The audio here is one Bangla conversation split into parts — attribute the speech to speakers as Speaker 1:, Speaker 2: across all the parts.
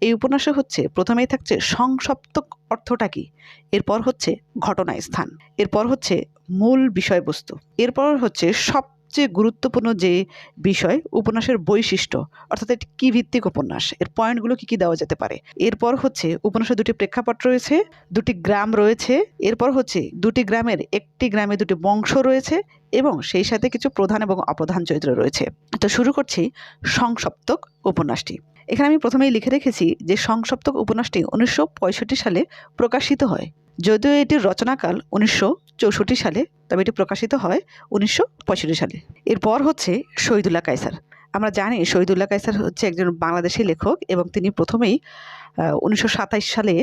Speaker 1: এই উপন্যাসে হচ্ছে, প্রথমেই থাকছে সংসপ্তক অর্থটা কি? এরপর হচ্ছে ঘটনাস্থান। এরপর হচ্ছে মূল বিষয়বস্তু। এরপর হচ্ছে সব সবচেয়ে গুরুত্বপূর্ণ যে বিষয়, উপন্যাসের বৈশিষ্ট্য, অর্থাৎ এটি কী ভিত্তিক উপন্যাস, এর পয়েন্টগুলো কী কী দেওয়া যেতে পারে। এরপর হচ্ছে উপন্যাসের দুটি প্রেক্ষাপট রয়েছে, দুটি গ্রাম রয়েছে, এরপর হচ্ছে দুটি গ্রামের একটি গ্রামে দুটি বংশ রয়েছে এবং সেই সাথে কিছু প্রধান এবং অপ্রধান চরিত্র রয়েছে। তো শুরু করছি সংসপ্তক উপন্যাসটি। এখানে আমি প্রথমেই লিখে রেখেছি যে সংসপ্তক উপন্যাসটি উনিশশো পঁয়ষট্টি সালে প্রকাশিত হয়। যদিও এটির রচনাকাল উনিশশো চৌষট্টি সালে, তবে এটি প্রকাশিত হয় উনিশশো পঁয়ষট্টি সালে। এরপর হচ্ছে শহীদুল্লাহ কায়সার। আমরা জানি শহীদুল্লাহ কায়সার হচ্ছে একজন বাংলাদেশি লেখক এবং তিনি প্রথমেই উনিশশো সালে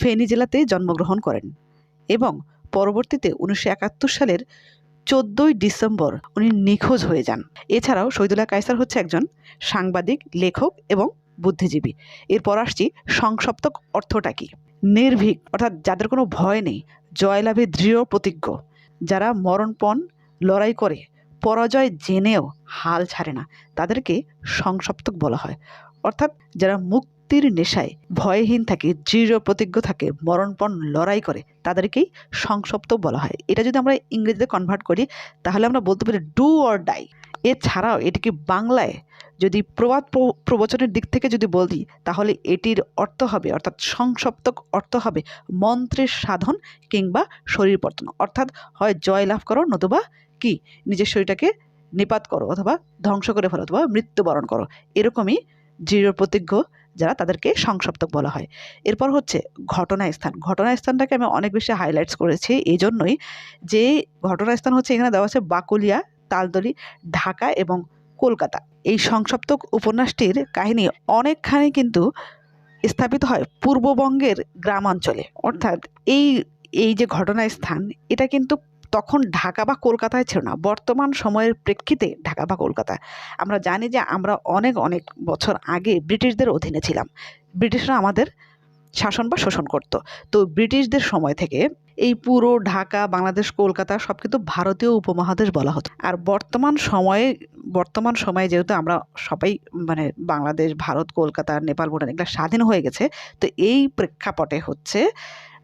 Speaker 1: ফেনী জেলাতে জন্মগ্রহণ করেন এবং পরবর্তীতে উনিশশো একাত্তর সালের চোদ্দোই ডিসেম্বর উনি নিখোঁজ হয়ে যান। এছাড়াও শহীদুল্লাহ কায়সার হচ্ছে একজন সাংবাদিক, লেখক এবং বুদ্ধিজীবী। এরপর আসছি সংসপ্তক অর্থটা কি? নির্ভীক, অর্থাৎ যাদের কোনো ভয় নেই, জয়লাভে দৃঢ় প্রতিজ্ঞ। যারা মরণপণ লড়াই করে, পরাজয় জেনেও হাল ছাড়ে না, তাদেরকে সংসপ্তক বলা হয়। অর্থাৎ যারা মুক্তির নেশায় ভয়হীন থাকে, দৃঢ় প্রতিজ্ঞ থাকে, মরণপণ লড়াই করে, তাদেরকেই সংসপ্তক বলা হয়। এটা যদি আমরা ইংরেজিতে কনভার্ট করি, তাহলে আমরা বলতে পারি ডু অর ডাই এছাড়াও এটিকে বাংলায় যদি প্রবাদ প্রবচনের দিক থেকে যদি বলি, তাহলে এটির অর্থ হবে, অর্থাৎ সংসপ্তক অর্থ হবে মন্ত্রের সাধন কিংবা শরীর পর্তন অর্থাৎ হয় জয় লাভ করো, নতুবা কি? নিজের শরীরটাকে নিপাত করো, অথবা ধ্বংস করে ফেলো, অথবা মৃত্যুবরণ করো। এরকমই দৃঢ় প্রতিজ্ঞ যারা তাদেরকে সংসপ্তক বলা হয়। এরপর হচ্ছে ঘটনাস্থান। ঘটনাস্থানটাকে আমি অনেক বেশি হাইলাইটস করেছি এই জন্যই যে ঘটনাস্থান হচ্ছে এখানে দেওয়া আছে বাকুলিয়া তালদলি ঢাকা এবং কলকাতা। এই সংসপ্তক উপন্যাসটির কাহিনী অনেকখানি কিন্তু স্থাপিত হয় পূর্ববঙ্গের গ্রামাঞ্চলে। অর্থাৎ এই এই যে ঘটনাস্থান, এটা কিন্তু তখন ঢাকা বা কলকাতায় ছিল না। বর্তমান সময়ের প্রেক্ষিতে ঢাকা বা কলকাতা আমরা জানি যে আমরা অনেক অনেক বছর আগে ব্রিটিশদের অধীনে ছিলাম। ব্রিটিশরা আমাদের শাসন বা শোষণ করত। তো ব্রিটিশদের সময় থেকে এই পুরো ঢাকা, বাংলাদেশ, কলকাতা সব কিন্তু ভারতীয় উপমহাদেশ বলা হতো। আর বর্তমান সময়ে বর্তমান সময়ে যেহেতু আমরা সবাই মানে বাংলাদেশ, ভারত, কলকাতা, নেপাল, ভুটান এগুলো স্বাধীন হয়ে গেছে, তো এই প্রেক্ষাপটে হচ্ছে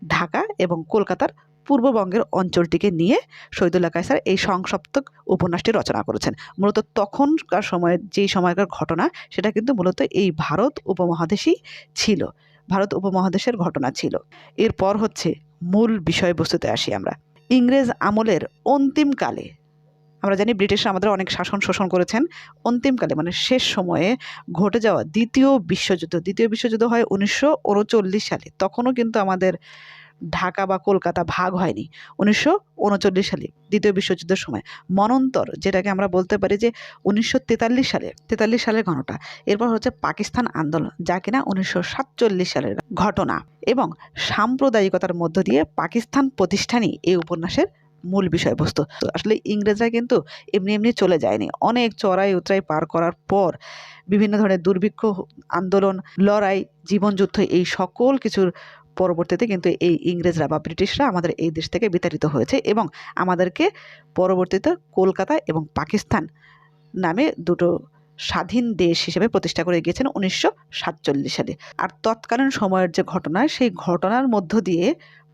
Speaker 1: ঢাকা এবং কলকাতার পূর্ববঙ্গের অঞ্চলটিকে নিয়ে শহীদুল্লাহ কায়সার এই সংসপ্তক উপন্যাসটি রচনা করেছেন। মূলত তখনকার সময়ের যেই সময়কার ঘটনা, সেটা কিন্তু মূলত এই ভারত উপমহাদেশই ছিল। ভারত উপমহাদেশের ঘটনা ছিল। এরপর হচ্ছে মূল বিষয়বস্তুতে আসি আমরা। ইংরেজ আমলের অন্তিমকালে, আমরা জানি ব্রিটিশরা আমাদের অনেক শাসন শোষণ করেছেন। অন্তিমকালে মানে শেষ সময়ে ঘটে যাওয়া দ্বিতীয় বিশ্বযুদ্ধ দ্বিতীয় বিশ্বযুদ্ধ হয় উনিশশো উনচল্লিশ সালে। তখনও কিন্তু আমাদের ঢাকা বা কলকাতা ভাগ হয়নি। উনিশশো উনচল্লিশ সালে, দ্বিতীয় বিশ্বযুদ্ধের সময়। মনন্তর, যেটাকে আমরা বলতে পারি যে উনিশশো তেতাল্লিশ সালে, তেতাল্লিশ সালের ঘটনা। এরপর হচ্ছে পাকিস্তান আন্দোলন, যা কিনা উনিশশো সাতচল্লিশ সালের ঘটনা। এবং সাম্প্রদায়িকতার মধ্য দিয়ে পাকিস্তান প্রতিষ্ঠানই এই উপন্যাসের মূল বিষয়বস্তু। আসলে ইংরেজরা কিন্তু এমনি এমনি চলে যায়নি। অনেক চড়াই উতরাই পার করার পর বিভিন্ন ধরনের দুর্ভিক্ষ, আন্দোলন, লড়াই, জীবনযুদ্ধ, এই সকল কিছুর পরবর্তীতে কিন্তু এই ইংরেজরা বা ব্রিটিশরা আমাদের এই দেশ থেকে বিতাড়িত হয়েছে এবং আমাদেরকে পরবর্তীতে কলকাতা এবং পাকিস্তান নামে দুটো স্বাধীন দেশ হিসেবে প্রতিষ্ঠা করে গিয়েছেন উনিশশো সাতচল্লিশ সালে। আর তৎকালীন সময়ের যে ঘটনা, সেই ঘটনার মধ্য দিয়ে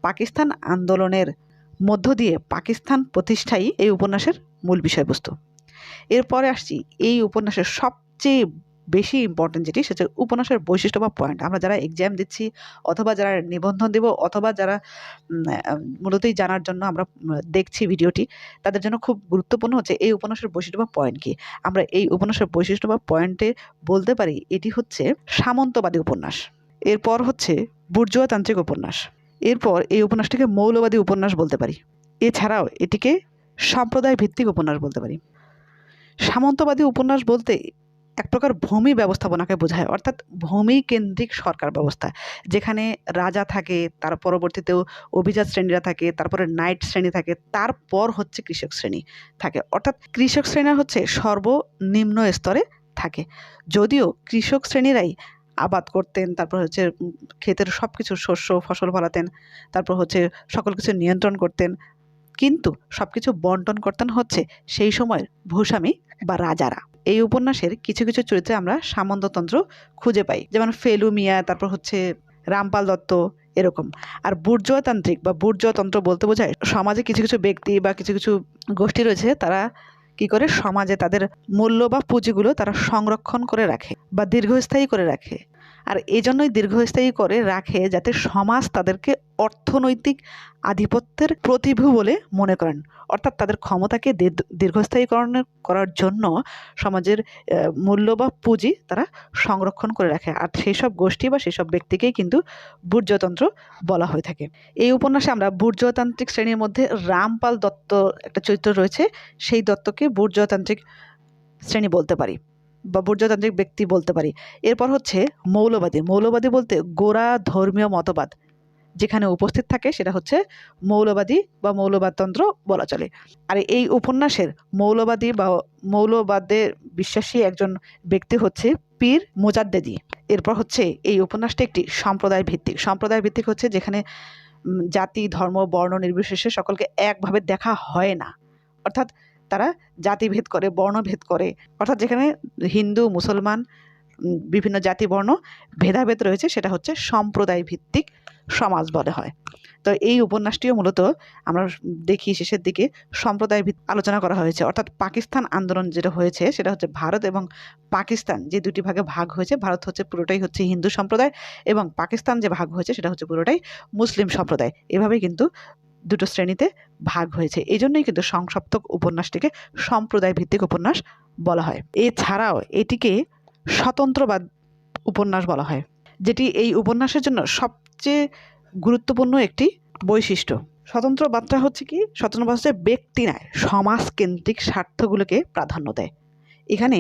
Speaker 1: পাকিস্তান আন্দোলনের মধ্য দিয়ে পাকিস্তান প্রতিষ্ঠাই এই উপন্যাসের মূল বিষয়বস্তু। এরপরে আসছি, এই উপন্যাসের সবচেয়ে বেশি ইম্পর্টেন্ট যেটি সেটা উপন্যাসের বৈশিষ্ট্য বা পয়েন্ট আমরা যারা এক্সাম দিচ্ছি অথবা যারা নিবন্ধন দেব অথবা যারা মূলতই জানার জন্য আমরা দেখছি ভিডিওটি, তাদের জন্য খুব গুরুত্বপূর্ণ হচ্ছে এই উপন্যাসের বৈশিষ্ট্য বা পয়েন্ট কী। আমরা এই উপন্যাসের বৈশিষ্ট্য বা পয়েন্টে বলতে পারি এটি হচ্ছে সামন্তবাদী উপন্যাস। এরপর হচ্ছে বুর্জুয়াতান্ত্রিক উপন্যাস। এরপর এই উপন্যাসটিকে মৌলবাদী উপন্যাস বলতে পারি। এছাড়াও এটিকে সম্প্রদায় ভিত্তিক উপন্যাস বলতে পারি। সামন্তবাদী উপন্যাস বলতে এক প্রকার ভূমি ব্যবস্থাপনাকে বোঝায়, অর্থাৎ ভূমি কেন্দ্রিক সরকার ব্যবস্থা। যেখানে রাজা থাকে, তার পরবর্তীতেও অভিজাত শ্রেণীরা থাকে, তারপরে নাইট শ্রেণি থাকে, তারপর হচ্ছে কৃষক শ্রেণি থাকে। অর্থাৎ কৃষক শ্রেণীরা হচ্ছে সর্বনিম্ন স্তরে থাকে। যদিও কৃষক শ্রেণীরাই আবাদ করতেন, তারপর হচ্ছে ক্ষেতের সব কিছু শস্য, ফসল ফলাতেন, তারপর হচ্ছে সকল কিছু নিয়ন্ত্রণ করতেন, কিন্তু সব কিছু বন্টন করতেন হচ্ছে সেই সময়ের ভূস্বামী বা রাজারা। এই উপন্যাসের কিছু কিছু চরিত্রে আমরা সামন্ততন্ত্র খুঁজে পাই। যেমন ফেলু মিয়া, তারপর হচ্ছে রামপাল দত্ত, এরকম। আর বুর্জয়তান্ত্রিক বা বুর্জয়তন্ত্র বলতে বোঝায় সমাজে কিছু কিছু ব্যক্তি বা কিছু কিছু গোষ্ঠী রয়েছে, তারা কি করে? সমাজে তাদের মূল্য বা পুঁজিগুলো তারা সংরক্ষণ করে রাখে বা দীর্ঘস্থায়ী করে রাখে। আর এই জন্যই দীর্ঘস্থায়ী করে রাখে যাতে সমাজ তাদেরকে অর্থনৈতিক আধিপত্যের প্রতিভু বলে মনে করেন। অর্থাৎ তাদের ক্ষমতাকে দীর্ঘ- দীর্ঘস্থায়ীকরণ করার জন্য সমাজের মূল্য বা পুঁজি তারা সংরক্ষণ করে রাখে। আর সেই সব গোষ্ঠী বা সেই সব ব্যক্তিকেই কিন্তু বুর্জতন্ত্র বলা হয়ে থাকে। এই উপন্যাসে আমরা বুর্জতান্ত্রিক শ্রেণির মধ্যে রামপাল দত্ত একটা চরিত্র রয়েছে, সেই দত্তকে বুর্জতান্ত্রিক শ্রেণি বলতে পারি। বা বুর্জতান্ত্রিক ব্যক্তি বলতে পারি। এরপর হচ্ছে মৌলবাদী। মৌলবাদী বলতে গোড়া ধর্মীয় মতবাদ, যেখানে উপস্থিত থাকে সেটা হচ্ছে মৌলবাদী বা মৌলবাদতন্ত্র বলা চলে। আর এই উপন্যাসের মৌলবাদী বা মৌলবাদে বিশ্বাসী একজন ব্যক্তি হচ্ছে পীর মোজাদ্দেদি। এরপর হচ্ছে এই উপন্যাসটা একটি সম্প্রদায় ভিত্তিক সম্প্রদায় ভিত্তিক হচ্ছে যেখানে জাতি, ধর্ম, বর্ণ নির্বিশেষে সকলকে একভাবে দেখা হয় না। অর্থাৎ তারা জাতিভেদ করে, বর্ণভেদ করে। অর্থাৎ যেখানে হিন্দু, মুসলমান বিভিন্ন জাতি, বর্ণ ভেদাভেদ রয়েছে, সেটা হচ্ছে সম্প্রদায় ভিত্তিক সমাজ বলে হয়। তো এই উপন্যাসটিও মূলত আমরা দেখি শেষের দিকে সম্প্রদায় আলোচনা করা হয়েছে। অর্থাৎ পাকিস্তান আন্দোলন যেটা হয়েছে, সেটা হচ্ছে ভারত এবং পাকিস্তান যে দুটি ভাগে ভাগ হয়েছে, ভারত হচ্ছে পুরোটাই হচ্ছে হিন্দু সম্প্রদায় এবং পাকিস্তান যে ভাগ হয়েছে, সেটা হচ্ছে পুরোটাই মুসলিম সম্প্রদায়। এভাবেই কিন্তু দুটো শ্রেণীতে ভাগ হয়েছে। এই জন্যই কিন্তু সংসপ্তক উপন্যাসটিকে সম্প্রদায় ভিত্তিক উপন্যাস বলা হয়। এছাড়াও এটিকে স্বতন্ত্রবাদ উপন্যাস বলা হয়, যেটি এই উপন্যাসের জন্য সবচেয়ে গুরুত্বপূর্ণ একটি বৈশিষ্ট্য। স্বতন্ত্রবাদটা হচ্ছে কি? স্বতন্ত্র হচ্ছে ব্যক্তি নয় সমাজকেন্দ্রিক স্বার্থগুলোকে প্রাধান্য দেয়। এখানে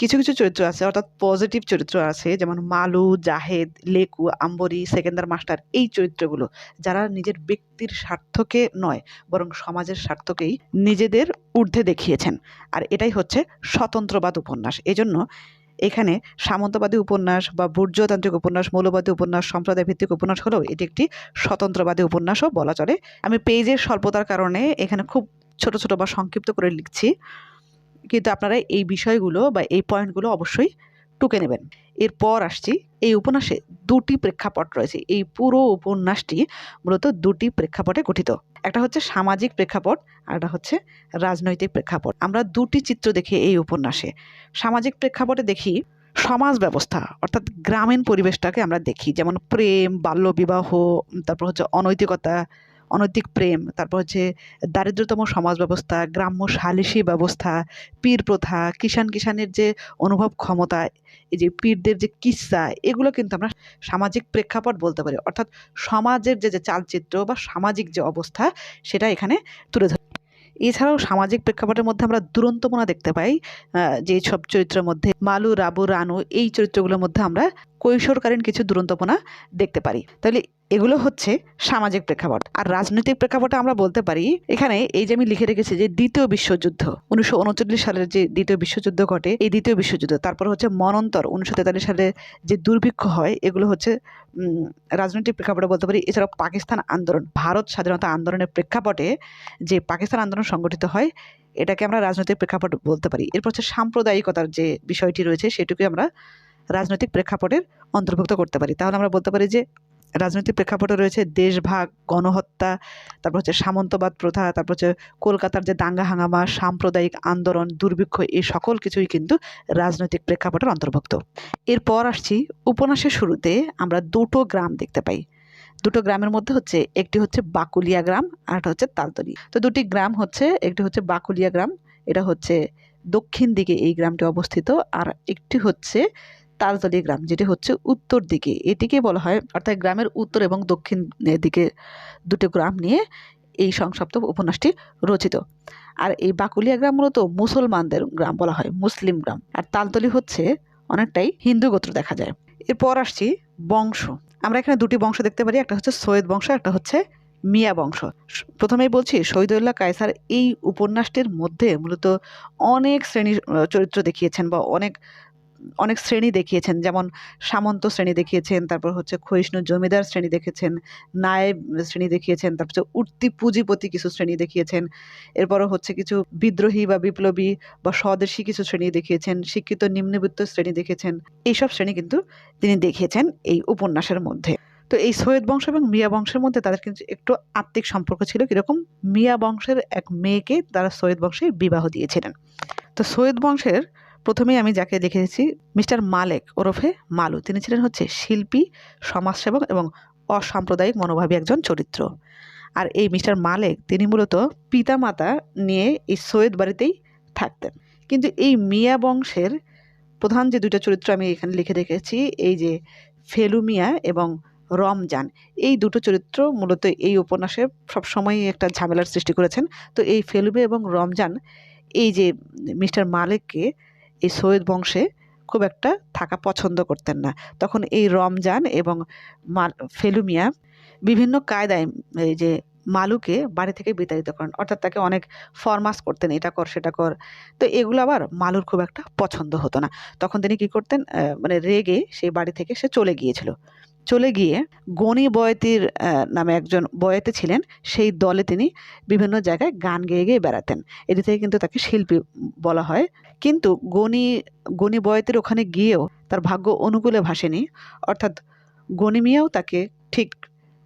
Speaker 1: কিছু কিছু চরিত্র আছে, অর্থাৎ পজিটিভ চরিত্র আছে, যেমন মালু, জাহেদ, লেকু, আম্বরি, সেকেন্দার মাস্টার, এই চরিত্রগুলো, যারা নিজের ব্যক্তির স্বার্থকে নয়, বরং সমাজের স্বার্থকেই নিজেদের ঊর্ধ্বে দেখিয়েছেন। আর এটাই হচ্ছে স্বতন্ত্রবাদ উপন্যাস। এজন্য এখানে সামন্তবাদী উপন্যাস বা বুর্জতান্ত্রিক উপন্যাস, মৌলবাদী উপন্যাস সম্প্রদায় ভিত্তিক উপন্যাস হলেও এটি একটি স্বতন্ত্রবাদী উপন্যাসও বলা চলে। আমি পেজের স্বল্পতার কারণে এখানে খুব ছোট ছোট বা সংক্ষিপ্ত করে লিখছি। কিন্তু আপনারা এই বিষয়গুলো বা এই পয়েন্টগুলো অবশ্যই টুকে নেবেন। এরপর আসছি, এই উপন্যাসে দুটি প্রেক্ষাপট রয়েছে। এই পুরো উপন্যাসটি মূলত দুটি প্রেক্ষাপটে গঠিত। একটা হচ্ছে সামাজিক প্রেক্ষাপট, আর একটা হচ্ছে রাজনৈতিক প্রেক্ষাপট। আমরা দুটি চিত্র দেখি এই উপন্যাসে। সামাজিক প্রেক্ষাপটে দেখি সমাজ ব্যবস্থা, অর্থাৎ গ্রামীণ পরিবেশটাকে আমরা দেখি। যেমন প্রেম, বাল্যবিবাহ তারপর হচ্ছে অনৈতিকতা অনৈতিক প্রেম, তারপর হচ্ছে দারিদ্রতম সমাজ ব্যবস্থা গ্রাম্য সালিসি ব্যবস্থা, পীর প্রথা কিষান কিষানের যে অনুভব ক্ষমতা, এই যে পীরদের যে কিসা, এগুলো কিন্তু আমরা সামাজিক প্রেক্ষাপট বলতে পারি। অর্থাৎ সমাজের যে যে চালচিত্র বা সামাজিক যে অবস্থা, সেটা এখানে তুলে ধরে এছাড়াও সামাজিক প্রেক্ষাপটের মধ্যে আমরা দুরন্তপনা দেখতে পাই যে সব চরিত্রের মধ্যে মালু, রাবু, রানু এই চরিত্রগুলোর মধ্যে আমরা কৈশোরকালীন কিছু দুরন্তপনা দেখতে পারি। তাহলে এগুলো হচ্ছে সামাজিক প্রেক্ষাপট। আর রাজনৈতিক প্রেক্ষাপটে আমরা বলতে পারি, এখানে এই যে আমি লিখে রেখেছি যে দ্বিতীয় বিশ্বযুদ্ধ, উনিশশো উনচল্লিশ সালের যে দ্বিতীয় বিশ্বযুদ্ধ ঘটে, এই দ্বিতীয় বিশ্বযুদ্ধ, তারপর হচ্ছে মনন্তর, উনিশশো তেতাল্লিশ সালে যে দুর্ভিক্ষ হয়, এগুলো হচ্ছে রাজনৈতিক প্রেক্ষাপটে বলতে পারি, এছাড়াও পাকিস্তান আন্দোলন, ভারত স্বাধীনতা আন্দোলনের প্রেক্ষাপটে যে পাকিস্তান আন্দোলন সংগঠিত হয়, এটাকে আমরা রাজনৈতিক প্রেক্ষাপট বলতে পারি। এরপর হচ্ছে সাম্প্রদায়িকতার যে বিষয়টি রয়েছে, সেটুকু আমরা রাজনৈতিক প্রেক্ষাপটের অন্তর্ভুক্ত করতে পারি। তাহলে আমরা বলতে পারি যে রাজনৈতিক প্রেক্ষাপটে রয়েছে দেশভাগ, গণহত্যা, তারপর হচ্ছে সামন্তবাদ প্রথা, তারপর হচ্ছে কলকাতার যে দাঙ্গা হাঙ্গামা, সাম্প্রদায়িক আন্দোলন, দুর্ভিক্ষ, এই সকল কিছুই কিন্তু রাজনৈতিক প্রেক্ষাপটের অন্তর্ভুক্ত। এরপর আসছি উপন্যাসের শুরুতে আমরা দুটো গ্রাম দেখতে পাই। দুটো গ্রামের মধ্যে হচ্ছে একটি হচ্ছে বাকুলিয়া গ্রাম আর একটা হচ্ছে তালতলি। তো দুটি গ্রাম হচ্ছে, একটি হচ্ছে বাকুলিয়া গ্রাম, এটা হচ্ছে দক্ষিণ দিকে এই গ্রামটি অবস্থিত আর একটি হচ্ছে তালতলি গ্রাম যেটি হচ্ছে উত্তর দিকে। এটিকে বলা হয়, অর্থাৎ গ্রামের উত্তর এবং দক্ষিণ দিকে দুটো গ্রাম নিয়ে এই সংসপ্ত উপন্যাসটি রচিত। আর এই বাকুলিয়া গ্রাম মূলত মুসলমানদের গ্রাম বলা হয়, মুসলিম গ্রাম। আর তালতলি হচ্ছে অনেকটাই হিন্দু গোত্র দেখা যায়। এরপর আসছি বংশ। আমরা এখানে দুটি বংশ দেখতে পারি, একটা হচ্ছে সৈয়দ বংশ, একটা হচ্ছে মিয়া বংশ। প্রথমেই বলছি শহীদুল্লাহ কায়সার এই উপন্যাসটির মধ্যে মূলত অনেক শ্রেণির, চরিত্র দেখিয়েছেন বা অনেক অনেক শ্রেণি দেখিয়েছেন, যেমন সামন্ত শ্রেণি দেখিয়েছেন, তারপর হচ্ছে ক্ষয়িষ্ণু জমিদার শ্রেণি দেখেছেন নায়েব শ্রেণি দেখিয়েছেন, তারপর হচ্ছে উঠতি পুঁজিপতি কিছু শ্রেণি দেখিয়েছেন, এরপরও হচ্ছে কিছু বিদ্রোহী বা বিপ্লবী বা স্বদেশী কিছু শ্রেণি দেখিয়েছেন, শিক্ষিত নিম্নবিত্ত শ্রেণি দেখেছেন এইসব শ্রেণি কিন্তু তিনি দেখিয়েছেন এই উপন্যাসের মধ্যে। তো এই সৈয়দ বংশ এবং মিয়া বংশের মধ্যে তাদের কিন্তু একটু আত্মিক সম্পর্ক ছিল, কীরকম? মিয়া বংশের এক মেয়েকে তারা সৈয়দ বংশে বিবাহ দিয়েছিলেন। তো সৈয়দ বংশের প্রথমেই আমি যাকে দেখেছি মিস্টার মালেক ওরফে মালু। তিনি ছিলেন হচ্ছে শিল্পী, সমাজসেবক এবং অসাম্প্রদায়িক মনোভাবী একজন চরিত্র। আর এই মিস্টার মালেক, তিনি মূলত পিতামাতা নিয়ে এই সৈয়দ বাড়িতেই থাকতেন। কিন্তু এই মিয়া বংশের প্রধান যে দুইটা চরিত্র আমি এখানে লিখে রেখেছি, এই যে ফেলু মিয়া এবং রমজান, এই দুটো চরিত্র মূলত এই উপন্যাসে সবসময়ই একটা ঝামেলার সৃষ্টি করেছেন। তো এই ফেলুবে এবং রমজান, এই যে মিস্টার মালিককে এই সৈয়দ বংশে খুব একটা থাকা পছন্দ করতেন না। তখন এই রমজান এবং ফেলুমিয়া বিভিন্ন কায়দায় এই যে মালুকে বাড়ি থেকে বিতাড়িত করেন। অর্থাৎ তাকে অনেক ফরমাস করতেন, এটা কর, সেটা কর। তো এগুলো আবার মালুর খুব একটা পছন্দ হতো না। তখন তিনি কি করতেন মানে রেগে সেই বাড়ি থেকে সে চলে গিয়েছিল। চলে গিয়ে গণি বয়তির নামে একজন বয়তে ছিলেন, সেই দলে তিনি বিভিন্ন জায়গায় গান গেয়ে গেয়ে বেড়াতেন। এটি থেকে কিন্তু তাকে শিল্পী বলা হয়। কিন্তু গণি গণি বয়তের ওখানে গিয়েও তার ভাগ্য অনুকূলে ভাসেনি। অর্থাৎ গণি মিয়াও তাকে ঠিক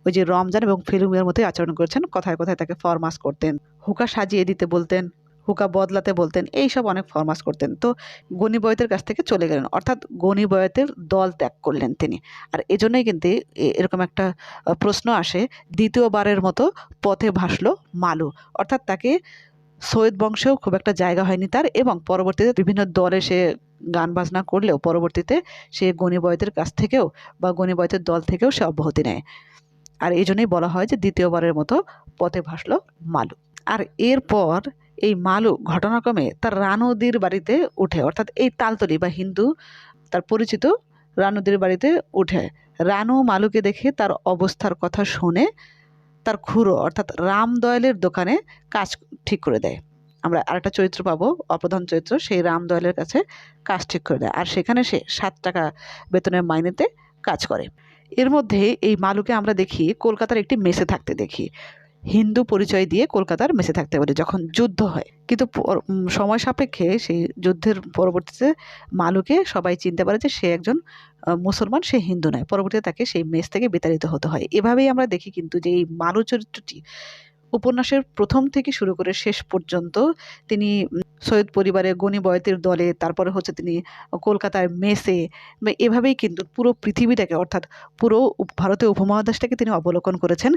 Speaker 1: ওই যে রমজান এবং ফেলুমিয়ার মতোই আচরণ করেছেন। কথায় কথায় তাকে ফরমাস করতেন। হুকা সাজিয়ে দিতে বলতেন। হুকা বদলাতে বলতেন এই সব অনেক ফরমাস করতেন। তো গণি বয়তের কাছ থেকে চলে গেলেন। অর্থাৎ গণি বয়তের দল ত্যাগ করলেন তিনি। আর এজন্যই কিন্তু এরকম একটা প্রশ্ন আসে, দ্বিতীয়বারের মতো পথে ভাসলো মালু। অর্থাৎ তাকে সৈয়দ বংশেও খুব একটা জায়গা হয়নি তার এবং পরবর্তীতে বিভিন্ন দলে সে গান বাজনা করলেও পরবর্তীতে সে গণিবয়তের কাছ থেকেও বা গণিবয়তের দল থেকেও সে অব্যাহতি নেয়। আর এই জন্যই বলা হয় যে দ্বিতীয়বারের মতো পথে ভাসলো মালু। আর এরপর এই মালু ঘটনাক্রমে তার রানুদির বাড়িতে উঠে, অর্থাৎ এই তালতলি বা হিন্দু তার পরিচিত রানুদির বাড়িতে উঠে। রানু মালুকে দেখে তার অবস্থার কথা শুনে তার খুঁড়ো, অর্থাৎ রামদয়ালের দোকানে কাজ ঠিক করে দেয়। আমরা আরেকটা চরিত্র পাবো, অপ্রধান চরিত্র, সেই রামদয়ালের কাছে কাজ ঠিক করে দেয়। আর সেখানে সে সাত টাকা বেতনের মাইনেতে কাজ করে। এর মধ্যে এই মালুকে আমরা দেখি, কলকাতার একটি মেসে থাকতে দেখি। হিন্দু পরিচয় দিয়ে কলকাতার মেসে থাকতে পারে যখন যুদ্ধ হয়। কিন্তু সময় সাপেক্ষে সেই যুদ্ধের পরবর্তীতে মালুকে সবাই চিনতে পারে যে সে একজন মুসলমান, সে হিন্দু নয়। পরবর্তীতে তাকে সেই মেস থেকে বিতাড়িত হতে হয়। এভাবেই আমরা দেখি কিন্তু যে এই মালু চরিত্রটি উপন্যাসের প্রথম থেকে শুরু করে শেষ পর্যন্ত তিনি সৈয়দ পরিবারের গণি বয়তের দলে, তারপরে হচ্ছে তিনি কলকাতার মেসে এভাবেই কিন্তু পুরো পৃথিবীটাকে, অর্থাৎ পুরো ভারতীয় উপমহাদেশটাকে তিনি অবলোকন করেছেন,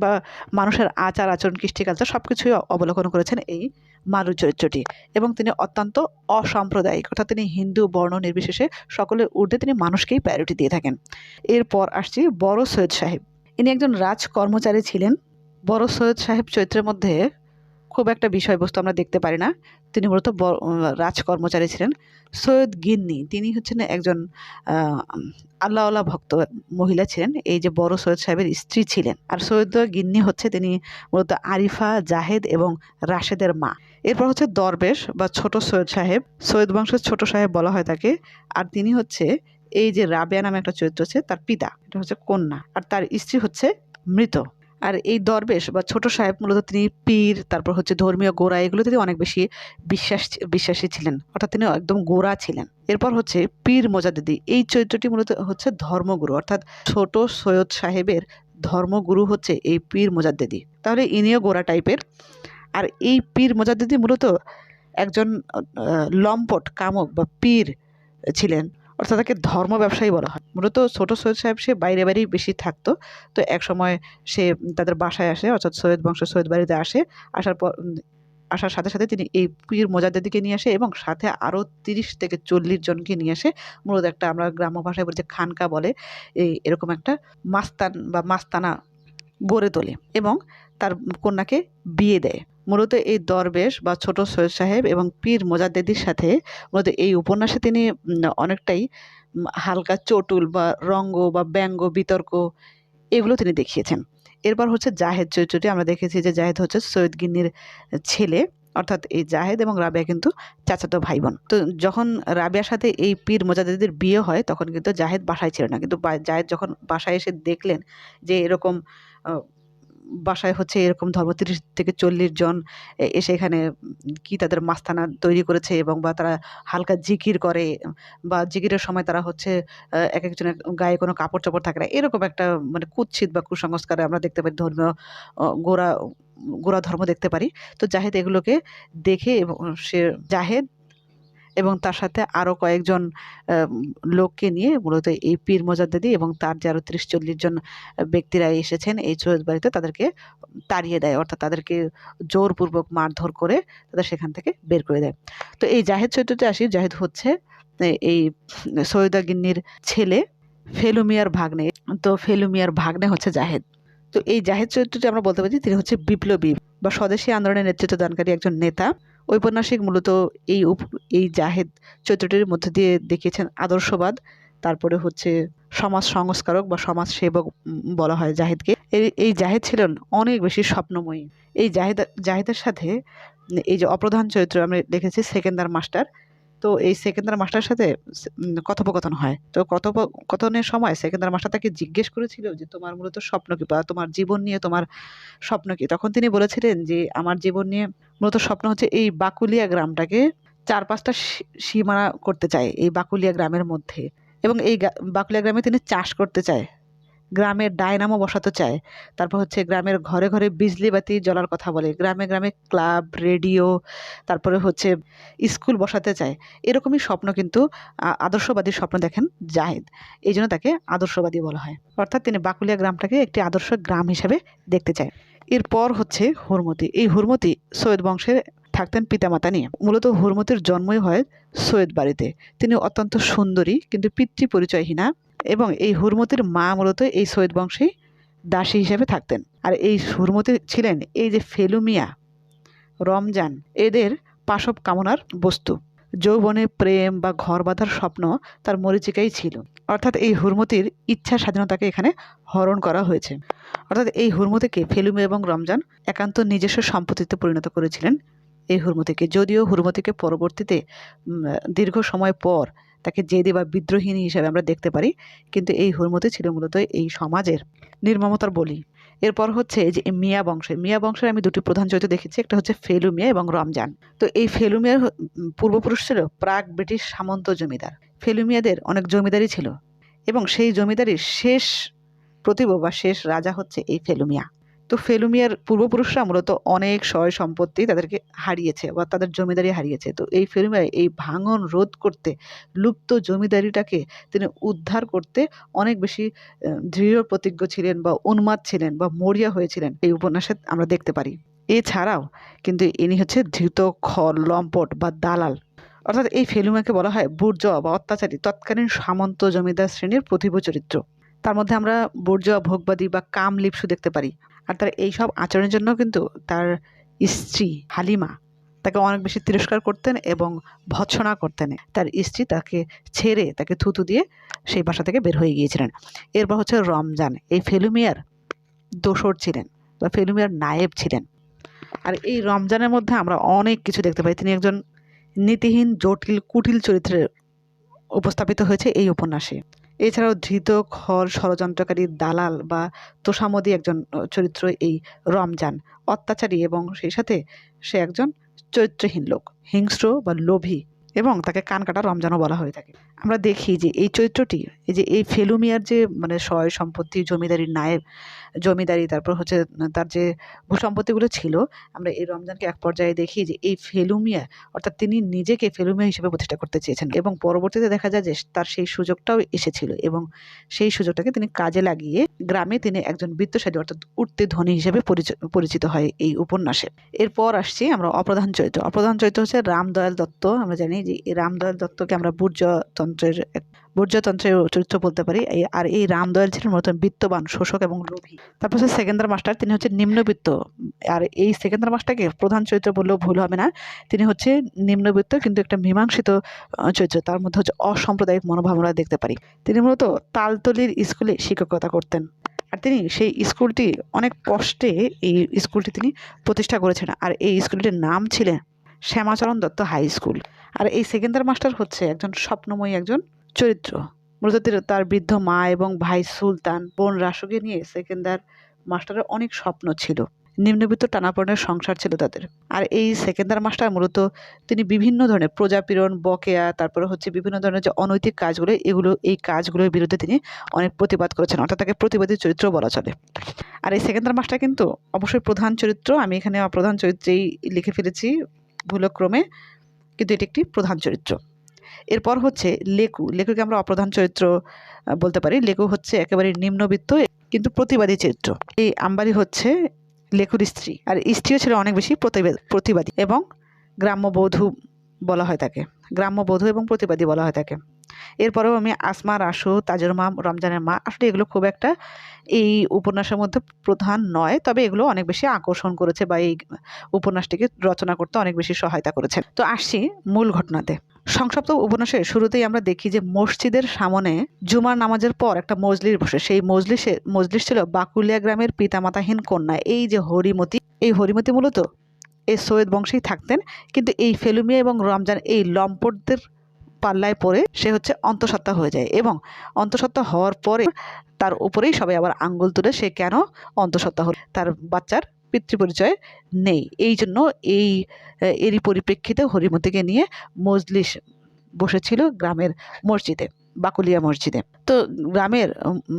Speaker 1: বা মানুষের আচার আচরণ কৃষ্টি কালচার সব কিছুই অবলোকন করেছেন এই মালু চরিত্রটি এবং তিনি অত্যন্ত অসাম্প্রদায়িক, অর্থাৎ তিনি হিন্দু, বর্ণ নির্বিশেষে সকলের ঊর্ধ্বে তিনি মানুষকেই প্রায়োরিটি দিয়ে থাকেন। এরপর আসছি বড় সৈয়দ সাহেব। ইনি একজন রাজ কর্মচারী ছিলেন। বড় সৈয়দ সাহেব চরিত্রের মধ্যে খুব একটা বিষয়বস্তু আমরা দেখতে পারি না। তিনি মূলত রাজ কর্মচারী ছিলেন। সৈয়দ গিন্নি, তিনি হচ্ছেন একজন আল্লাহ ভক্ত, মহিলা ছিলেন। এই যে বড় সৈয়দ সাহেবের স্ত্রী ছিলেন। আর সৈয়দ গিন্নি হচ্ছে তিনি মূলত আরিফা, জাহেদ এবং রাশেদের মা। এরপর হচ্ছে দরবেশ বা ছোট সৈয়দ সাহেব। সৈয়দ বংশের ছোট সাহেব বলা হয় তাকে। আর তিনি হচ্ছে এই যে রাবেয়া নামে একটা চরিত্র আছে, তার পিতা। এটা হচ্ছে কন্যা। আর তার স্ত্রী হচ্ছে মৃত। আর এই দরবেশ বা ছোট সাহেব মূলত তিনি পীর, তারপর হচ্ছে ধর্মীয় গোড়া, এগুলো তিনি অনেক বেশি বিশ্বাস, বিশ্বাসী ছিলেন। অর্থাৎ তিনি একদম গোড়া ছিলেন। এরপর হচ্ছে পীর মোজাদ্দিদি। এই চরিত্রটি মূলত হচ্ছে ধর্মগুরু, অর্থাৎ ছোট সৈয়দ সাহেবের ধর্মগুরু হচ্ছে এই পীর মোজাদ্দিদি। তাহলে ইনিও গোড়া টাইপের। আর এই পীর মোজাদ্দিদি মূলত একজন লম্পট কামক বা পীর ছিলেন। অর্থাৎ তাকে ধর্ম ব্যবসায়ী বলা হয়। মূলত ছোট সৈয়দ সাহেব সে বাইরে বাইরেই বেশি থাকতো। তো এক সময় সে তাদের বাসায় আসে, অর্থাৎ সৈয়দ বংশ সৈয়দ বাড়িতে আসে। আসার পর আসার সাথে সাথে তিনি এই পীর মোজাদ্দেদিকে নিয়ে আসে এবং সাথে আরও তিরিশ থেকে চল্লিশ জনকে নিয়ে আসে। মূলত একটা আমরা গ্রাম্য ভাষায় বলি যে খানকা বলে। এই এরকম একটা মাস্তান বা মাস্তানা গড়ে তোলে এবং তার কন্যাকে বিয়ে দেয়। মূলত এই দরবেশ বা ছোট সৈয়দ সাহেব এবং পীর মোজাদ্দেদির সাথে মূলত এই উপন্যাসে তিনি অনেকটাই হালকা চটুল বা রঙ্গ বা ব্যঙ্গ, বিতর্ক এগুলো তিনি দেখিয়েছেন। এরপর হচ্ছে জাহেদ চরিত্রটি আমরা দেখেছি যে জাহেদ হচ্ছে সৈয়দ গিন্নির ছেলে, অর্থাৎ এই জাহেদ এবং রাবেয়া কিন্তু চাচাতো ভাই বোন তো যখন রাবেয়ার সাথে এই পীর মোজাদ্দেদের বিয়ে হয়, তখন কিন্তু জাহেদ বাসায় ছিল না। কিন্তু জাহেদ যখন বাসায় এসে দেখলেন যে এরকম বাসায় হচ্ছে এরকম ধর্ম তিরিশ থেকে চল্লিশ জন এসে এখানে কি তাদের মাস্তানা তৈরি করেছে এবং বা তারা হালকা জিকির করে, বা জিকিরের সময় তারা হচ্ছে এক একজনের গায়ে কোনো কাপড় চোপড় থাকে না। এরকম একটা মানে কুৎসিত বা কুসংস্কারে আমরা দেখতে পাই ধর্মীয় গোড়া গোড়া ধর্ম দেখতে পারি। তো জাহেদ এগুলোকে দেখে এবং সে জাহেদ এবং তার সাথে আরও কয়েকজন লোককে নিয়ে মূলত এই পীর মোজাদ্দেদি এবং তার যে আরও তিরিশ চল্লিশ জন ব্যক্তিরা এসেছেন এই সৈয়দ বাড়িতে তাদেরকে তাড়িয়ে দেয়, অর্থাৎ তাদেরকে জোরপূর্বক মারধর করে তাদের সেখান থেকে বের করে দেয়। তো এই জাহেদ চরিত্রতে আসি জাহেদ হচ্ছে এই সৈয়দা গিন্নির ছেলে ফেলুমিয়ার ভাগ্নে। তো ফেলুমিয়ার ভাগ্নে হচ্ছে জাহেদ। তো এই জাহেদ চরিত্রটি আমরা বলতে পারি তিনি হচ্ছে বিপ্লবী বা স্বদেশী আন্দোলনের নেতৃত্ব দানকারী একজন নেতা। ঔপন্যাসিক মূলত এই এই জাহেদ চরিত্রটির মধ্য দিয়ে দেখিয়েছেন আদর্শবাদ, তারপরে হচ্ছে সমাজ সংস্কারক বা সমাজ সেবক বলা হয় জাহেদকে। এই এই জাহেদ ছিলেন অনেক বেশি স্বপ্নময়ী। এই জাহেদ, জাহেদের সাথে এই যে অপ্রধান চরিত্র আমরা দেখেছি সেকেন্দার মাস্টার। তো এই সেকেন্দার মাস্টারের সাথে কথোপকথন হয়। তো কথোপকথনের সময় সেকেন্দার মাস্টার তাকে জিজ্ঞেস করেছিল যে, তোমার মূলত স্বপ্ন কি বা তোমার জীবন নিয়ে তোমার স্বপ্ন কি? তখন তিনি বলেছিলেন যে, আমার জীবন নিয়ে মূলত স্বপ্ন হচ্ছে এই বাকুলিয়া গ্রামটাকে চার পাঁচটা সীমানা করতে চায় এই বাকুলিয়া গ্রামের মধ্যে এবং এই বাকুলিয়া গ্রামে তিনি চাষ করতে চায়। গ্রামের ডায়নামো বসাতে চায়। তারপর হচ্ছে গ্রামের ঘরে ঘরে বিজলি বাতি জ্বলার কথা বলে। গ্রামে গ্রামে ক্লাব, রেডিও, তারপরে হচ্ছে স্কুল বসাতে চায়। এরকমই স্বপ্ন কিন্তু আদর্শবাদী স্বপ্ন দেখেন জাহেদ। এই জন্য তাকে আদর্শবাদী বলা হয়। অর্থাৎ তিনি বাকুলিয়া গ্রামটাকে একটি আদর্শ গ্রাম হিসেবে দেখতে চায়। এরপর হচ্ছে হুরমতি। এই হুরমতি সৈয়দ বংশের থাকতেন পিতামাতা নিয়ে। মূলত হুরমতির জন্মই হয় সৈয়দ বাড়িতে। তিনি অত্যন্ত সুন্দরী, কিন্তু পিতৃ পরিচয়হীনা এবং এই হুরমতির মা মূলত এই সৈয়দ বংশেই দাসী হিসেবে থাকতেন। আর এই হুরমতি ছিলেন এই যে ফেলুমিয়া, রমজান, এদের পাশব কামনার বস্তু। যৌবনে প্রেম বা ঘর বাঁধার স্বপ্ন তার মরিচিকাই ছিল। অর্থাৎ এই হুরমতির ইচ্ছা স্বাধীনতাকে এখানে হরণ করা হয়েছে। অর্থাৎ এই হুরমতিকে ফেলুমি এবং রমজান একান্ত নিজস্ব সম্পত্তিতে পরিণত করেছিলেন। এই হুরমতিকে যদিও হুরমতিকে পরবর্তীতে দীর্ঘ সময় পর তাকে জেদি বা বিদ্রোহিনী হিসেবে আমরা দেখতে পারি, কিন্তু এই হুরমতি ছিল মূলত এই সমাজের নির্মমতার বলি। এরপর হচ্ছে যে মিয়া বংশের মিয়া বংশের আমি দুটি প্রধান চরিত্র দেখেছি, একটা হচ্ছে ফেলুমিয়া এবং রমজান। তো এই ফেলুমিয়ার পূর্বপুরুষ ছিল প্রাক ব্রিটিশ সামন্ত জমিদার। ফেলুমিয়াদের অনেক জমিদারি ছিল এবং সেই জমিদারির শেষ প্রতিভ বা শেষ রাজা হচ্ছে এই ফেলুমিয়া। তো ফেলুমিয়ার পূর্বপুরুষরা মূলত অনেক সয় সম্পত্তি তাদেরকে হারিয়েছে বা তাদের জমিদারি হারিয়েছে। তো এই ফেলুমিয়া এই ভাঙন রোধ করতে, লুপ্ত জমিদারিটাকে তিনি উদ্ধার করতে অনেক বেশি দৃঢ় প্রতিজ্ঞ ছিলেন বা উন্মাদ ছিলেন বা মরিয়া হয়েছিলেন এই উপন্যাসে আমরা দেখতে পারি। এছাড়াও কিন্তু ইনি হচ্ছে ধৃত, খল, লম্পট বা দালাল। অর্থাৎ এই ফেলুমাকে বলা হয় বুর্জ বা অত্যাচারী, তৎকালীন সামন্ত জমিদার শ্রেণির প্রতিভ চরিত্র। তার মধ্যে আমরা বুর্জোয়া, ভোগবাদী বা কাম লিপসু দেখতে পারি। আর তার এইসব আচরণের জন্য কিন্তু তার স্ত্রী হালিমা তাকে অনেক বেশি তিরস্কার করতেন এবং ভৎসনা করতেন। তার স্ত্রী তাকে ছেড়ে তাকে থুতু দিয়ে সেই বাসা থেকে বের হয়ে গিয়েছিলেন। এরপর হচ্ছে রমজান। এই ফেলুমিয়ার দোসর ছিলেন বা ফেলুমিয়ার নায়েব ছিলেন। আর এই রমজানের মধ্যে আমরা অনেক কিছু দেখতে পাই। তিনি একজন নীতিহীন, জটিল, কুটিল চরিত্রে উপস্থাপিত হয়েছে এই উপন্যাসে। এছাড়াও ধৃত খল ষড়যন্ত্রকারী দালাল বা তোষামদি একজন চরিত্র এই রমজান। অত্যাচারী এবং সেই সাথে সে একজন চরিত্রহীন লোক। হিংস্র বা লোভী এবং তাকে কান কাটা রমজানও বলা হয়ে থাকে। আমরা দেখি যে এই চরিত্রটি, এই যে এই ফেলুমিয়ার যে মানে সয় সম্পত্তি জমিদারির নায়েব, জমিদারি, তারপর হচ্ছে তার যে ভূসম্পত্তিগুলো ছিল, আমরা এই রমজানকে এক পর্যায়ে দেখি যে এই ফেলুমিয়া, অর্থাৎ তিনি নিজেকে ফেলুমিয়া হিসেবে প্রতিষ্ঠা করতে চেয়েছেন এবং পরবর্তীতে দেখা যায় যে তার সেই সুযোগটাও এসেছিল এবং সেই সুযোগটাকে তিনি কাজে লাগিয়ে গ্রামে তিনি একজন বৃত্তশালী, অর্থাৎ উঠতে ধনী হিসেবে পরিচ- পরিচিত হয় এই উপন্যাসে। এরপর আসছি আমরা অপ্রধান চরিত্র। অপ্রধান চরিত্র হচ্ছে রামদয়াল দত্ত, আমরা জানি যে রামদয়াল দত্তকে আমরা বুর্জতন্ত্রের এক- বুর্জতন্ত্রের চরিত্র বলতে পারি। আর এই রামদয়াল ছিলেন মূলত বিত্তবান, শোষক এবং লোভী। তারপর হচ্ছে সেকেন্দার মাস্টার, তিনি হচ্ছে নিম্নবিত্ত। আর এই সেকেন্দার মাস্টারকে প্রধান চরিত্র বললেও ভুল হবে না। তিনি হচ্ছে নিম্নবিত্ত কিন্তু একটা মীমাংসিত চরিত্র। তার মধ্যে হচ্ছে অসাম্প্রদায়িক মনোভাব আমরা দেখতে পারি। তিনি মূলত তালতলির স্কুলে শিক্ষকতা করতেন। আর তিনি সেই স্কুলটি অনেক কষ্টে এই স্কুলটি তিনি প্রতিষ্ঠা করেছেন। আর এই স্কুলটির নাম ছিলেন শ্যামাচরণ দত্ত হাই স্কুল আর এই সেকেন্দার মাস্টার হচ্ছে একজন স্বপ্নময়ী একজন চরিত্র। মূলত তার বৃদ্ধ মা এবং ভাই সুলতান, বোন রাসুকে নিয়ে সেকেন্দার মাস্টারের অনেক স্বপ্ন ছিল। নিম্নবিত্ত টানাপড়েনের সংসার ছিল তাদের। আর এই সেকেন্দার মাস্টার মূলত তিনি বিভিন্ন ধরনের প্রজাপীড়ন, বকেয়া, তারপরে হচ্ছে বিভিন্ন ধরনের যে অনৈতিক কাজগুলো, এগুলো, এই কাজগুলোর বিরুদ্ধে তিনি অনেক প্রতিবাদ করেছেন। অর্থাৎ তাকে প্রতিবাদী চরিত্র বলা চলে। আর এই সেকেন্দার মাস্টার কিন্তু অবশ্যই প্রধান চরিত্র। আমি এখানে প্রধান চরিত্রেই লিখে ফেলেছি। ভুলক্রমে কিন্তু এটি একটি প্রধান চরিত্র। এরপর হচ্ছে লেকু। লেকুকে আমরা অপ্রধান চরিত্র বলতে পারি। লেকু হচ্ছে একেবারে নিম্নবিত্ত কিন্তু প্রতিবাদী চরিত্র। এই আম্বারি হচ্ছে লেকুর স্ত্রী। আর স্ত্রীও ছিল অনেক বেশি প্রতিবাদ- এবং গ্রাম্যবধূ বলা হয় তাকে। গ্রাম্য বধূ এবং প্রতিবাদী বলা হয় তাকে। এরপরেও আমি আসমা, রাসু, তাজের মা রমজানের মা, আসলে এগুলো খুব একটা এই উপন্যাসের মধ্যে প্রধান নয়, তবে এগুলো অনেক বেশি আকর্ষণ করেছে বা এই উপন্যাসটিকে রচনা করতে অনেক বেশি সহায়তা করেছে। তো আসছি মূল ঘটনাতে। সংসপ্ত উপন্যাসের শুরুতেই আমরা দেখি যে মসজিদের সামনে জুমার নামাজের পর একটা মজলিস বসে। সেই মজলিসে, মজলিস ছিল বাকুলিয়া গ্রামের পিতামাতাহীন কন্যা। এই যে হরিমতি, এই হরিমতি মূলত এই সৈয়দ বংশেই থাকতেন। কিন্তু এই ফেলুমিয়া এবং রমজান এই লম্পটদের পাল্লায় পড়ে সে হচ্ছে অন্তঃসত্ত্বা হয়ে যায় এবং অন্তঃসত্ত্বা হওয়ার পরে তার উপরেই সবাই আবার আঙ্গুল তুলে সে কেন অন্তঃসত্ত্বা হল? তার বাচ্চার পিতৃপরিচয় নেই। এই জন্য এই, এরই পরিপ্রেক্ষিতে হরিমতিকে নিয়ে মজলিস বসেছিল গ্রামের মসজিদে, বাকুলিয়া মসজিদে। তো গ্রামের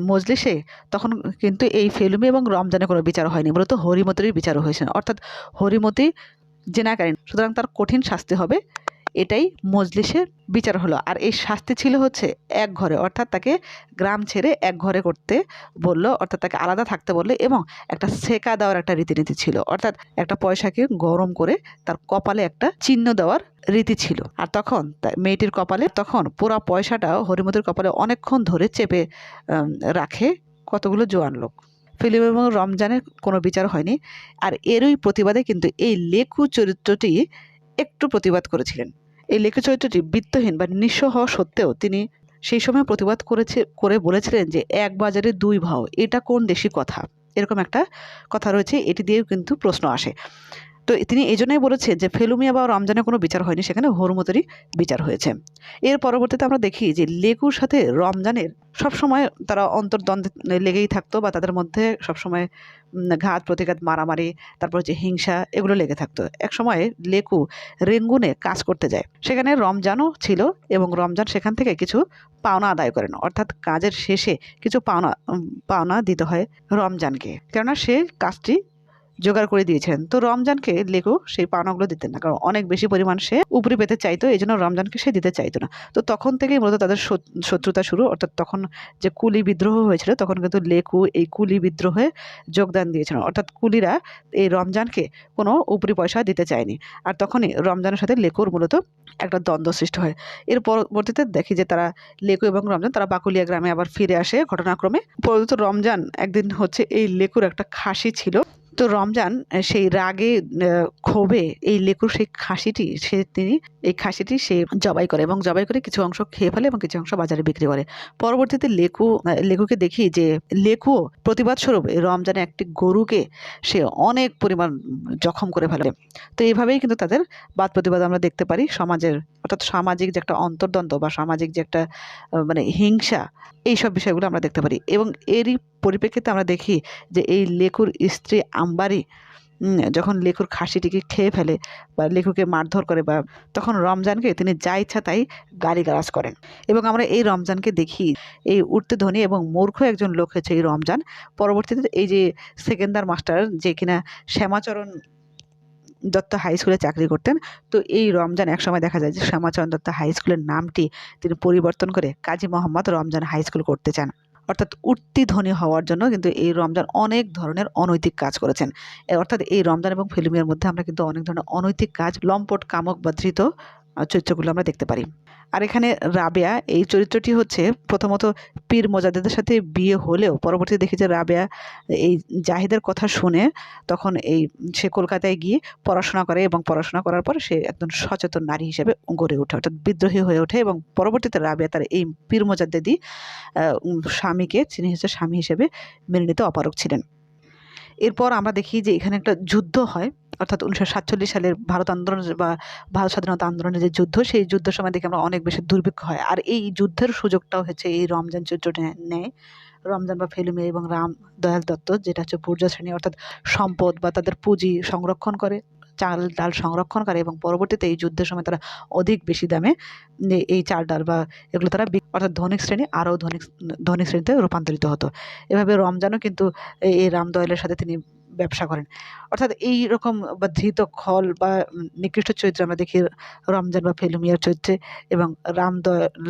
Speaker 1: মজলিসে তখন কিন্তু এই ফেলুমি এবং রমজানের কোনো বিচার হয়নি, মূলত হরিমতিরই বিচার হয়েছে। অর্থাৎ হরিমতি জেনাকারীন, সুতরাং তার কঠিন শাস্তি হবে এটাই মজলিসের বিচার হলো। আর এই শাস্তি ছিল হচ্ছে এক ঘরে, অর্থাৎ তাকে গ্রাম ছেড়ে এক ঘরে করতে বলল, অর্থাৎ তাকে আলাদা থাকতে বলল এবং একটা সেকা দেওয়ার একটা রীতিনীতি ছিল। অর্থাৎ একটা পয়সাকে গরম করে তার কপালে একটা চিহ্ন দেওয়ার রীতি ছিল। আর তখন মেয়েটির কপালে, তখন পুরা পয়সাটা হরিমতির কপালে অনেকক্ষণ ধরে চেপে রাখে কতগুলো জোয়ান লোক। ফিলিম এবং রমজানের কোনো বিচার হয়নি। আর এরই প্রতিবাদে কিন্তু এই লেখু চরিত্রটি একটু প্রতিবাদ করেছিলেন। এই লেখক চরিত্রটি বৃত্তহীন বা নিঃস্ব হওয়া সত্ত্বেও তিনি সেই সময় প্রতিবাদ করেছে, করে বলেছিলেন যে এক বাজারে দুই ভাও, এটা কোন দেশি কথা? এরকম একটা কথা রয়েছে, এটি দিয়েও কিন্তু প্রশ্ন আসে। তো তিনি এই জন্যই বলেছেন যে, ফেলুমিয়া বা রমজানের কোনো বিচার হয়নি, সেখানে হরমতেরই বিচার হয়েছে। এর পরবর্তীতে আমরা দেখি যে, লেগুর সাথে রমজানের সবসময় তারা অন্তর্দ্বন্দ্বে লেগেই থাকতো বা তাদের মধ্যে সবসময় ঘাত, প্রতিঘাত, মারামারি, তারপর হচ্ছে হিংসা এগুলো লেগে থাকতো। এক সময় লেকু রেঙ্গুনে কাজ করতে যায়। সেখানে রমজানও ছিল এবং রমজান সেখান থেকে কিছু পাওনা আদায় করেন। অর্থাৎ কাজের শেষে কিছু পাওনা পাওনা দিতে হয় রমজানকে। কেননা সে কাজটি জোগাড় করে দিয়েছেন। তো রমজানকে লেগো সেই পাওনাগুলো দিতেন না, কারণ অনেক বেশি পরিমাণ সে উপরে পেতে চাইতো এই জন্য রমজানকে সে দিতে চাইতো না। তো তখন থেকেই মূলত তাদের শত্রুতা শুরু, অর্থাৎ তখন যে কুলি বিদ্রোহ হয়েছিল, তখন কিন্তু লেকু এই কুলি বিদ্রোহে যোগদান দিয়েছিল। অর্থাৎ কুলিরা এই রমজানকে কোনো উপরি পয়সা দিতে চায়নি। আর তখনই রমজানের সাথে লেকুর মূলত একটা দ্বন্দ্ব সৃষ্টি হয়। এর পরবর্তীতে দেখি যে তারা লেকু এবং রমজান, তারা বাকুলিয়া গ্রামে আবার ফিরে আসে। ঘটনাক্রমে পরবর্তীত রমজান একদিন হচ্ছে এই লেকুর একটা খাসি ছিল। তো রমজান সেই রাগে ক্ষোভে এই লেকুর সেই খাসিটি, সে তিনি এই খাসিটি সে জবাই করে এবং জবাই করে কিছু অংশ খেয়ে ফেলে এবং কিছু অংশ বাজারে বিক্রি করে। পরবর্তীতে লেকু লেকুকে দেখি যে লেকু প্রতিবাদ স্বরূপ রমজানে একটি গরুকে সে অনেক পরিমাণ জখম করে ফেলে। তো এইভাবেই কিন্তু তাদের বাদ প্রতিবাদ আমরা দেখতে পারি সমাজের, অর্থাৎ সামাজিক যে একটা অন্তর্দ্বন্দ্ব বা সামাজিক যে একটা মানে হিংসা এই সব বিষয়গুলো আমরা দেখতে পারি। এবং এরই পরিপ্রেক্ষিতে আমরা দেখি যে এই লেকুর স্ত্রী আম্বারি যখন লেখুর খাসিটিকে খেয়ে ফেলে বা লেখুকে মারধর করে বা তখন রমজানকে তিনি যা ইচ্ছা তাই গালিগালাজ করেন। এবং আমরা এই রমজানকে দেখি, এই উঠতে ধনী এবং মূর্খ একজন লোক হয়েছে এই রমজান। পরবর্তীতে এই যে সেকেন্দার মাস্টার যে কিনা শ্যামাচরণ দত্ত হাই স্কুলে চাকরি করতেন, তো এই রমজান একসময় দেখা যায় যে শ্যামাচরণ দত্ত হাই স্কুলের নামটি তিনি পরিবর্তন করে কাজী মোহাম্মদ রমজান হাই স্কুল করতে চান। অর্থাৎ উঠতি ধনী হওয়ার জন্য কিন্তু এই রমজান অনেক ধরনের অনৈতিক কাজ করেছেন। অর্থাৎ এই রমজান এবং ফিল্মের মধ্যে আমরা কিন্তু অনেক ধরনের অনৈতিক কাজ, লম্পট, কামক বা ধৃত চরিত্রগুলো আমরা দেখতে পারি। আর এখানে রাবেয়া, এই চরিত্রটি হচ্ছে প্রথমত পীর মোজাদ্দেদের সাথে বিয়ে হলেও পরবর্তীতে দেখি যে রাবেয়া এই জাহিদের কথা শুনে তখন এই সে কলকাতায় গিয়ে পড়াশোনা করে এবং পড়াশোনা করার পর সে একজন সচেতন নারী হিসেবে গড়ে ওঠে, অর্থাৎ বিদ্রোহী হয়ে ওঠে এবং পরবর্তীতে রাবেয়া তার এই পীর মোজাদ্দেদি স্বামীকে তিনি হচ্ছে স্বামী হিসেবে মেনে নিতে অপারক ছিলেন। এরপর আমরা দেখি যে এখানে একটা যুদ্ধ হয়। অর্থাৎ উনিশশো সাতচল্লিশ সালের ভারত আন্দোলন বা ভারত স্বাধীনতা আন্দোলনের যে যুদ্ধ, সেই যুদ্ধের সময় দেখি আমরা অনেক বেশি দুর্ভিক্ষ হয়। আর এই যুদ্ধের সুযোগটাও হচ্ছে এই রমজান চরিত্রটা নেয়। রমজান বা ফেলুমে এবং রাম দয়াল দত্ত, যেটা হচ্ছে পূর্য শ্রেণি, অর্থাৎ সম্পদ বা তাদের পুঁজি সংরক্ষণ করে, চাল ডাল সংরক্ষণ করে এবং পরবর্তীতে এই যুদ্ধের সময় তারা অধিক বেশি দামে এই চাল ডাল বা এগুলো তারা অর্থাৎ ধনিক শ্রেণি আরও ধনিক ধনিক শ্রেণীতে রূপান্তরিত হতো। এভাবে রমজানও কিন্তু এই এই রাম দয়ালের সাথে তিনি ব্যবসা করেন। অর্থাৎ এই রকম বা ধৃত খল বা নিকৃষ্ট চরিত্র আমরা দেখি রমজান বা ফেলুমিয়ার চরিত্রে এবং রাম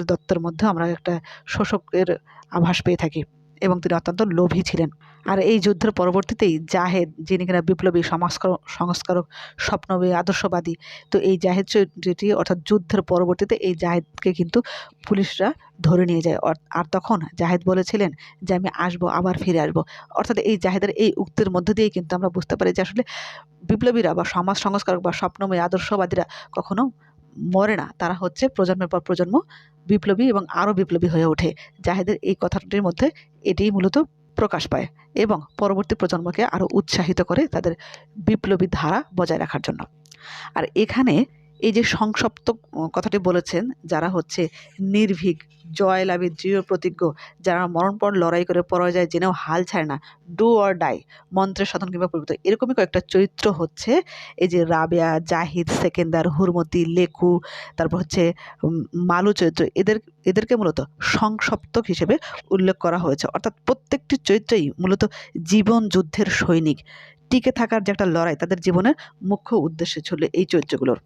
Speaker 1: দত্তের মধ্যে আমরা একটা শোষকের আভাস পেয়ে থাকি এবং তিনি অত্যন্ত লোভী ছিলেন। আর এই যুদ্ধের পরবর্তীতেই জাহেদ, যিনি কিনা বিপ্লবী সমাজকর সংস্কারক, স্বপ্নবী, আদর্শবাদী, তো এই জাহেদ চরিত্রটি অর্থাৎ যুদ্ধের পরবর্তীতে এই জাহেদকে কিন্তু পুলিশরা ধরে নিয়ে যায়। আর তখন জাহেদ বলেছিলেন যে, আমি আসব, আবার ফিরে আসব। অর্থাৎ এই জাহেদের এই উক্তির মধ্যে দিয়ে কিন্তু আমরা বুঝতে পারি যে, আসলে বিপ্লবীরা বা সমাজ সংস্কারক বা স্বপ্নময় আদর্শবাদীরা কখনো মরে না। তারা হচ্ছে প্রজন্মের পর প্রজন্ম বিপ্লবী এবং আরও বিপ্লবী হয়ে ওঠে। জাহেদের এই কথাটির মধ্যে এটিই মূলত প্রকাশ পায় এবং পরবর্তী প্রজন্মকে আরও উৎসাহিত করে তাদের বিপ্লবী ধারা বজায় রাখার জন্য। আর এখানে এই যে সংসপ্তক উম, কথাটি বলেছেন যারা হচ্ছে নির্ভীক জয় লাভের দৃঢ় প্রতিজ্ঞ যারা মরণপর লড়াই করে পরাজয় জেনেও হাল ছাড়ে না। ডু অর ডাই মন্ত্রের সাধন কিংবা পরিবর্তন এরকমই কয়েকটা চরিত্র হচ্ছে এই যে রাবেয়া জাহিদ সেকেন্দার হুরমতি লেকু তারপর হচ্ছে মালু চরিত্র। এদের এদেরকে মূলত সংসপ্তক হিসেবে উল্লেখ করা হয়েছে। অর্থাৎ প্রত্যেকটি চরিত্রই মূলত জীবন যুদ্ধের সৈনিক। টিকে থাকার যে একটা লড়াই তাদের জীবনের মুখ্য উদ্দেশ্য ছিল এই চরিত্রগুলোর।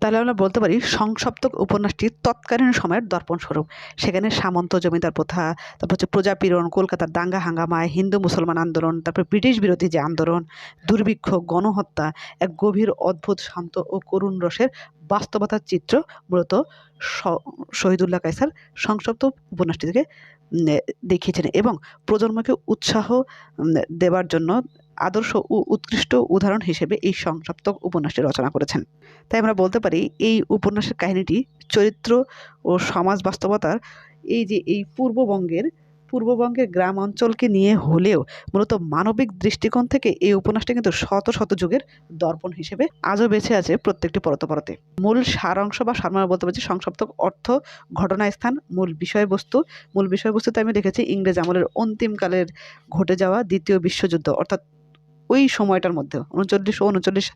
Speaker 1: তাহলে আমরা বলতে পারি সংসপ্তক উপন্যাসটি তৎকালীন সময়ের দর্পণ স্বরূপ সেখানে সামন্ত জমিদার প্রথা, তারপর হচ্ছে প্রজাপীড়ন কলকাতার দাঙ্গা হাঙ্গামায় হিন্দু মুসলমান আন্দোলন, তারপর ব্রিটিশ বিরোধী যে আন্দোলন, দুর্ভিক্ষ, গণহত্যা, এক গভীর, অদ্ভুত, শান্ত ও করুণ রসের বাস্তবতার চিত্র মূলত শহীদুল্লাহ কায়সার সংসপ্ত উপন্যাসটি থেকে দেখিয়েছেন এবং প্রজন্মকে উৎসাহ দেওয়ার জন্য আদর্শ ও উৎকৃষ্ট উদাহরণ হিসেবে এই সংসপ্তক উপন্যাসটি রচনা করেছেন। তাই আমরা বলতে পারি, এই উপন্যাসের কাহিনীটি চরিত্র ও সমাজ বাস্তবতার এই যে এই পূর্ববঙ্গের পূর্ববঙ্গের গ্রাম অঞ্চলকে নিয়ে হলেও মূলত মানবিক দৃষ্টিকোণ থেকে এই উপন্যাসটি কিন্তু শত শত যুগের দর্পণ হিসেবে আজও বেঁচে আছে প্রত্যেকটি পরতে পরতে মূল সারাংশ বা সারমর্ম বলতে পারছি সংসপ্তক অর্থ, ঘটনাস্থান, মূল বিষয়বস্তু। মূল বিষয়বস্তুতে আমি দেখেছি ইংরেজ আমলের অন্তিমকালের ঘটে যাওয়া দ্বিতীয় বিশ্বযুদ্ধ, অর্থাৎ ওই সময়টার মধ্যে উনচল্লিশ ও উনচল্লিশ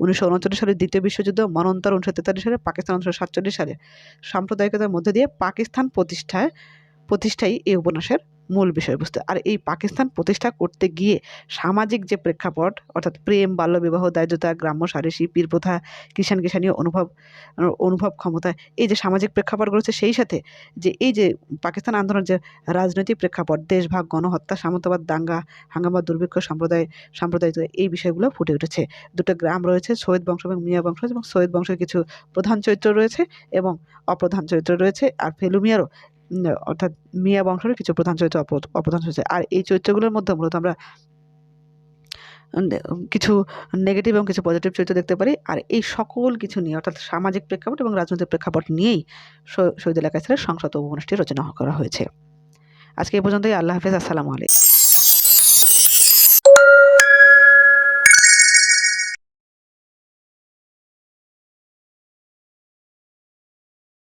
Speaker 1: উনিশশো উনচল্লিশ সালের দ্বিতীয় বিশ্বযুদ্ধ মনন্তর উনিশশো তেতাল্লিশ সালে, পাকিস্তান উনিশশো সাতচল্লিশ সালে। সাম্প্রদায়িকতার মধ্যে দিয়ে পাকিস্তান প্রতিষ্ঠায় প্রতিষ্ঠাই এই উপন্যাসের মূল বিষয়বস্তু। আর এই পাকিস্তান প্রতিষ্ঠা করতে গিয়ে সামাজিক যে প্রেক্ষাপট, অর্থাৎ প্রেম, বাল্যবিবাহ, দারিদ্রতা, গ্রাম্য সারেসি, পীর প্রথা, কিষাণ কিষাণীয় অনুভব অনুভব ক্ষমতা, এই যে সামাজিক প্রেক্ষাপট রয়েছে সেই সাথে যে এই যে পাকিস্তান আন্দোলনের যে রাজনৈতিক প্রেক্ষাপট দেশভাগ গণহত্যা, সামন্তবাদ, দাঙ্গা, হাঙ্গামা, দুর্ভিক্ষ, সম্প্রদায় সাম্প্রদায়িক এই বিষয়গুলো ফুটে উঠেছে। দুটো গ্রাম রয়েছে সৈয়দ বংশ এবং মিয়া বংশ, এবং সৈয়দ বংশের কিছু প্রধান চরিত্র রয়েছে এবং অপ্রধান চরিত্র রয়েছে। আর ফেলুমিয়ারও অর্থাৎ মিয়া বংশের কিছু প্রধান চরিত্র অপ্রধান চরিত্র আর এই চরিত্রগুলোর মধ্যে মূলত আমরা কিছু নেগেটিভ এবং কিছু পজিটিভ চরিত্র দেখতে পারি। আর এই সকল কিছু নিয়ে, অর্থাৎ সামাজিক প্রেক্ষাপট এবং রাজনৈতিক প্রেক্ষাপট নিয়েই শহীদুল্লাহ এলাকায় সংসদ উপন্যাসটি রচনা করা হয়েছে। আজকে এই পর্যন্তই। আল্লাহ হাফেজ। আসসালামু আলাইকুম।